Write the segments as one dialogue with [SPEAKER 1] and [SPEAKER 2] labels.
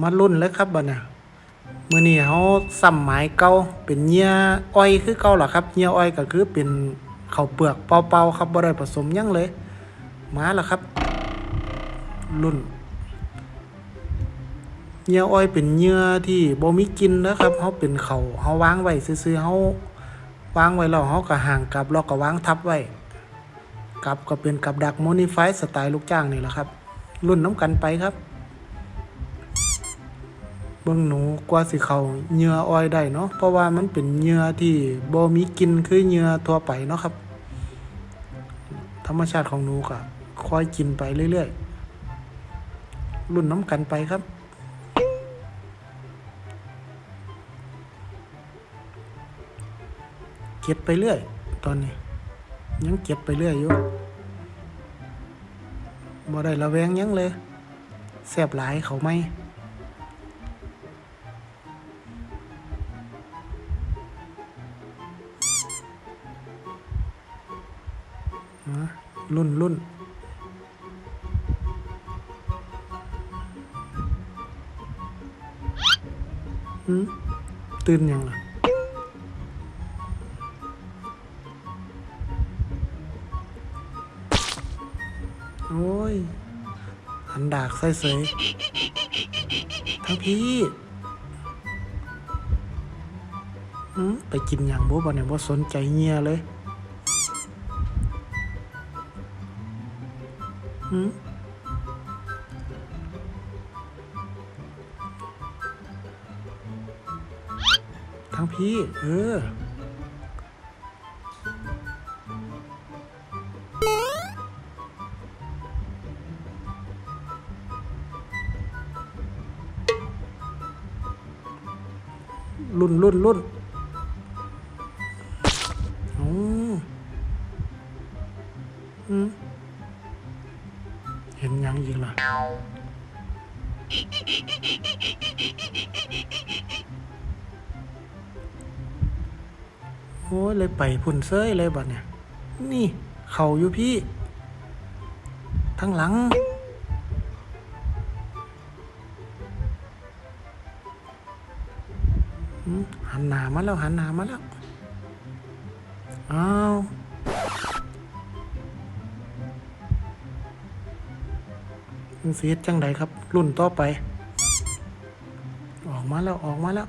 [SPEAKER 1] มารุ่นเลยครับบัดเนี่ยมื้อนี้เฮาซ้ำหมายเก่าเป็นเหยื่ออ้อยคือเก่าล่ะครับเหยื่ออ้อยก็คือเป็นข้าวเปลือกเปล่าๆครับบ่ได้ผสมยังเลย มาแล้วครับ รุ่นเหยื่ออ้อยเป็นเหยื่อที่บ่มีกินนะครับเฮาเป็นเขาเฮาวางไว้ซื่อๆเฮาวางไว้แล้วเฮาก็ห่างกับแล้วก็วางทับไว้กับก็เป็นกับดักโมนิฟายสไตล์ลูกจ้างนี่แหละครับ รุ่นน้ำกันไปครับ บิ่งหนูกว่าสิเขาเหยื่ออ้อยได้เนาะเพราะว่ามันเป็นเหยื่อที่บ่มีกินคือเหยื่อทั่วไปเนาะครับ ธรรมชาติของหนูก็ค่อยกินไปเรื่อยๆรุ่นน้ำกันไปครับเก็บไปเรื่อย ตอนนี้ ยังเก็บไปเรื่อยอยู่บ่ได้ระแวงยังเลยแซบหลายเขาไหม รุ่นรุ่นตื่นยังล่ะโอ้ย หันดากใส่เสยทั้งพี่ไปกินอย่างบ่บ่เนี่ยบ่สนใจเงียเลย หืมทั้งพี่ เออ รุ่นรุ่นรุ่นอ๋ออืม ยังอีกล่ะโอ้ยเลยไปพุ่นเซ้ยเลยบัดเนี่ย นี่ เขาอยู่พี่ ทั้งหลัง หันหนามาแล้ว หันหนามาแล้ว อ้าว มันเสียจังใดครับ รุ่นต่อไป ออกมาแล้วออกมาแล้ว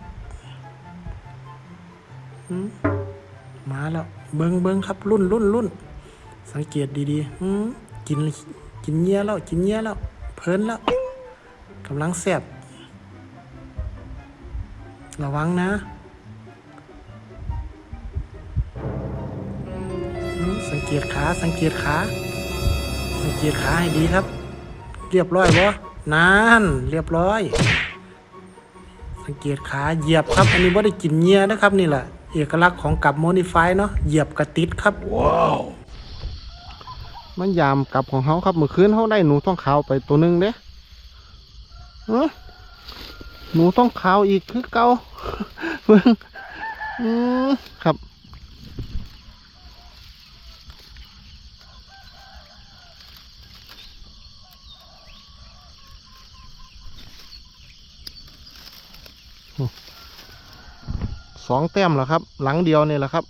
[SPEAKER 1] มาแล้ว เบิงเบิงครับ รุ่นรุ่นรุ่นสังเกตดีๆกินกินเงี้ยแล้ว กินเงี้ยแล้ว เพลินแล้วกำลังแซ่บระวังนะ สังเกตขา สังเกตขา สังเกตขาให้ดีครับ เรียบร้อยบ่นานเรียบร้อย สังเกตขาเหยียบครับ อันนี้ว่าได้กินเงียนะครับนี่แหละเอกลักษณ์ของกับโมนิฟายเนาะเหยียบกระติดครับว้าวมันยามกับของเขาครับเมื่อคืนเขาได้หนูท้องขาวไปตัวหนึ่งเด้เอ้อหนูต้องขาวอีกคือเก่าเบิ่งอืมครับ สองแต้มแล้วครับ หลังเดียวนี่แหละครับ